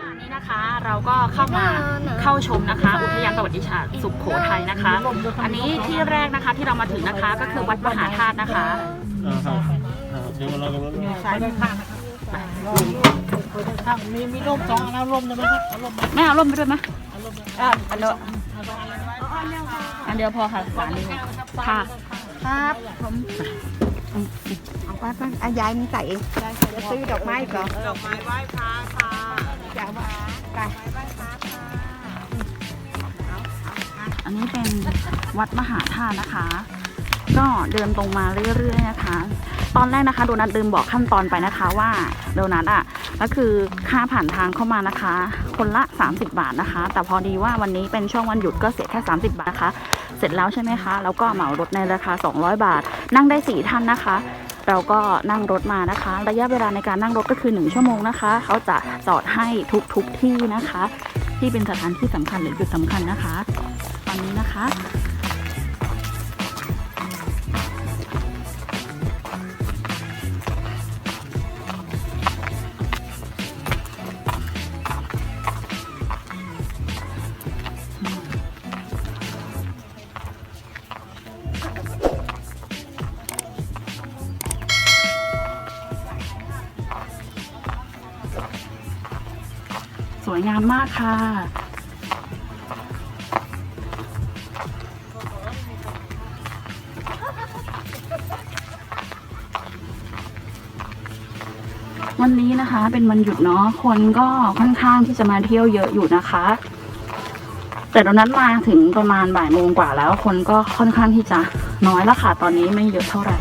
อ่านี่นะคะเราก็เข้ามาเข้าชมนะคะ อุทยานประวัติศาสตร์สุขโขทัยนะคะ อันนี้ที่แรกนะคะที่เรามาถึงนะคะก็คือวัดมหาธาตุนะคะอ่าครับอ่าเดี๋ยวเราก็อยู่ซ้ายด้านข้างนะครับเปิดด้านข้างมีมีร่มสองอันเอาร่มได้ไหมครับเอาร่มไหมแม่เอาร่มไปด้วยไหมเอาร่มไหมอะอันเดียวเอาร่มอะไรไว้อันเดียวพอค่ะสามนิ้วค่ะครับผม เอาไปไปอายายมันใส่เองจะซื้อดอกไม้ก่อนดอกไม้ไหว้พระค่ะจะเอามาไปอันนี้เป็นวัดมหาธาตุนะคะ ก็เดินตรงมาเรื่อยๆนะคะ ตอนแรกนะคะโดนัทลืมบอกขั้นตอนไปนะคะว่าโดนัทอะก็คือค่าผ่านทางเข้ามานะคะ คนละ 30 บาทนะคะ แต่พอดีว่าวันนี้เป็นช่วงวันหยุดก็เสียแค่ 30 บาทนะคะ เสร็จแล้วใช่ไหมคะ แล้วก็เหมารถในราคา 200 บาท นั่งได้ 4 ท่านนะคะ เราก็นั่งรถมานะคะ ระยะเวลาในการนั่งรถก็คือ 1 ชั่วโมงนะคะ เขาจะจอดให้ทุกทุกที่นะคะ ที่เป็นสถานที่สำคัญหรือจุดสำคัญนะคะ ตอนนี้นะคะ วยงามมากค่ะ วันนี้นะคะเป็นวันหยุดเนาะคนก็ค่อนข้างที่จะมาเที่ยวเยอะอยู่นะคะ แต่ตอนนั้นมาถึงประมาณบ่ายโมงกว่าแล้ว คนก็ค่อนข้างที่จะน้อยแล้วค่ะตอนนี้ไม่เยอะเท่าไหร่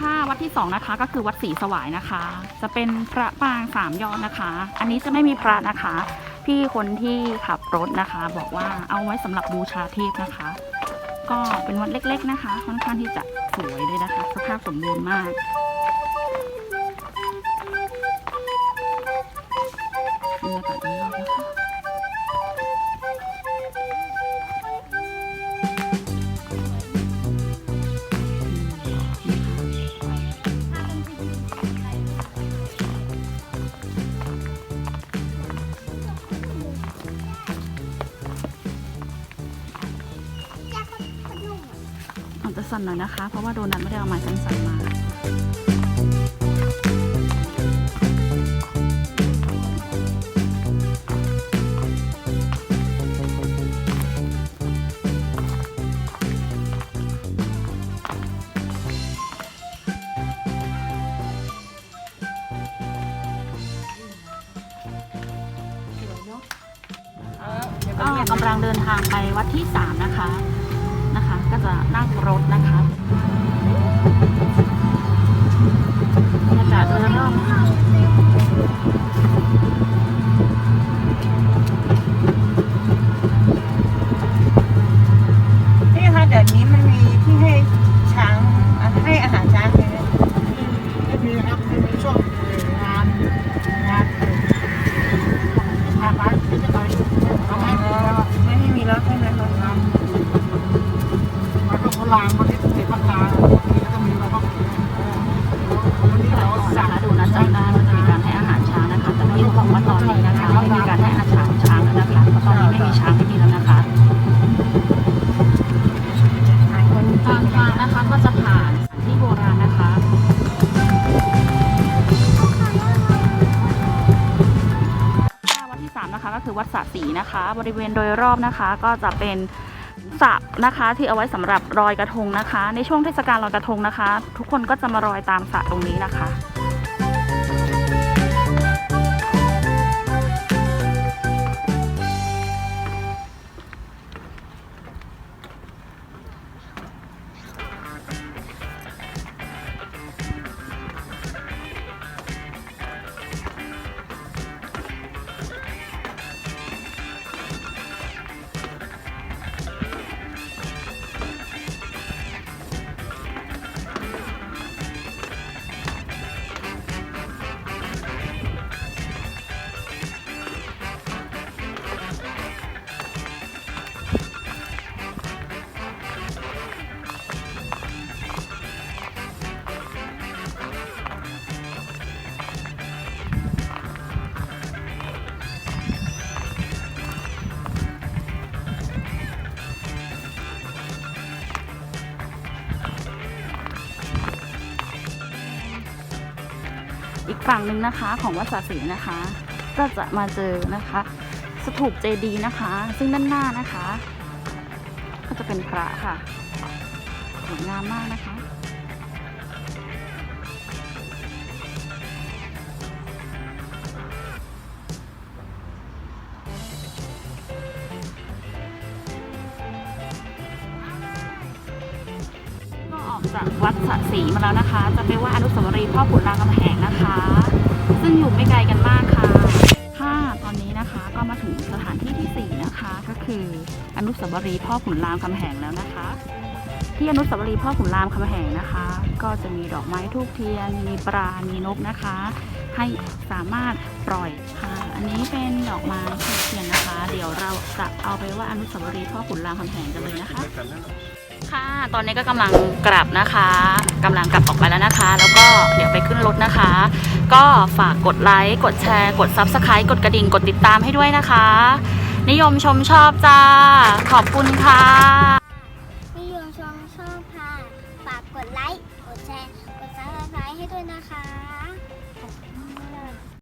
ค่ะวัดที่สองนะคะก็คือวัดศรีสวายนะคะ จะเป็นพระปางสามยอดนะคะ อันนี้จะไม่มีพระนะคะ พี่คนที่ขับรถนะคะ บอกว่าเอาไว้สำหรับบูชาเทพนะคะ ก็เป็นวัดเล็ก ๆนะคะ ค่อนข้างที่จะสวยเลยนะคะ สภาพสมบูรณ์มากบรรยากาศดี มากนะคะอาจจะสั่นหน่อยนะคะ เพราะว่าโดนัทไม่ได้เอาไม้กันสั่นมาก็กำลังเดินทางไปวัดที่สามนะคะนะคะ ก็จะนั่งรถนะคะบรรยากาศโดยรอบนะคะนี่ค่ะเดี๋ยวนี้มันมีที่ให้ช้างอะให้อาหารช้างเลยนะไม่มีครับไม่มีช่วง จากะดูนั้นจำได้ว่าจะมีการให้อาหารช้างนะคะแต่ที่บอกว่าตอนนี้นะคะไม่มีการให้อาหารช้างแล้วนะคะเพราะตอนนี้ไม่มีช้างที่นี่แล้วนะคะทางกลางนะคะก็จะผ่านที่โบราณนะคะวัดที่3นะคะก็คือวัดสระสีนะคะ บริเวณโดยรอบนะคะก็จะเป็น สระนะคะที่เอาไว้สำหรับรอยกระทงนะคะ ในช่วงเทศกาลลอยกระทงนะคะ ทุกคนก็จะมารอยตามสระตรงนี้นะคะ ฝั่งหนึ่งนะคะของวัดสระศรีนะคะ ก็จะมาเจอนะคะ สถูปเจดีนะคะ ซึ่งด้านหน้านะคะ ก็จะเป็นพระค่ะสวยงามมากนะคะ ออกจากวัดสระศรีมาแล้วนะคะ จะไปว่าอนุสาวรีย์พ่อขุนรามคำแหงนะคะ ซึ่งอยู่ไม่ไกลกันมากค่ะค่ะตอนนี้นะคะก็มาถึงสถานที่ที่ 4 นะคะ ก็คืออนุสาวรีย์พ่อขุนรามคำแหงแล้วนะคะ ที่อนุสาวรีย์พ่อขุนรามคำแหงนะคะ ก็จะมีดอกไม้ทูบเทียน มีปลา มีนกนะคะ ให้สามารถปล่อยค่ะ อันนี้เป็นดอกไม้ทูบเทียนนะคะ เดี๋ยวเราจะเอาไปว่าอนุสาวรีย์พ่อขุนรามคำแหงกันเลยนะคะ ค่ะ ตอนนี้ก็กำลังกลับนะคะกำลังกลับออกไปแล้วนะคะ แล้วก็เดี๋ยวไปขึ้นรถนะคะ ก็ฝากกดไลค์ กดแชร์ กดซับสไครต์กดกระดิ่ง กดติดตามให้ด้วยนะคะ นิยมชมชอบจ้า ขอบคุณค่ะ นิยมชมชอบค่ะ ฝากกดไลค์ กดแชร์ กดซับสไคร้ให้ด้วยนะคะ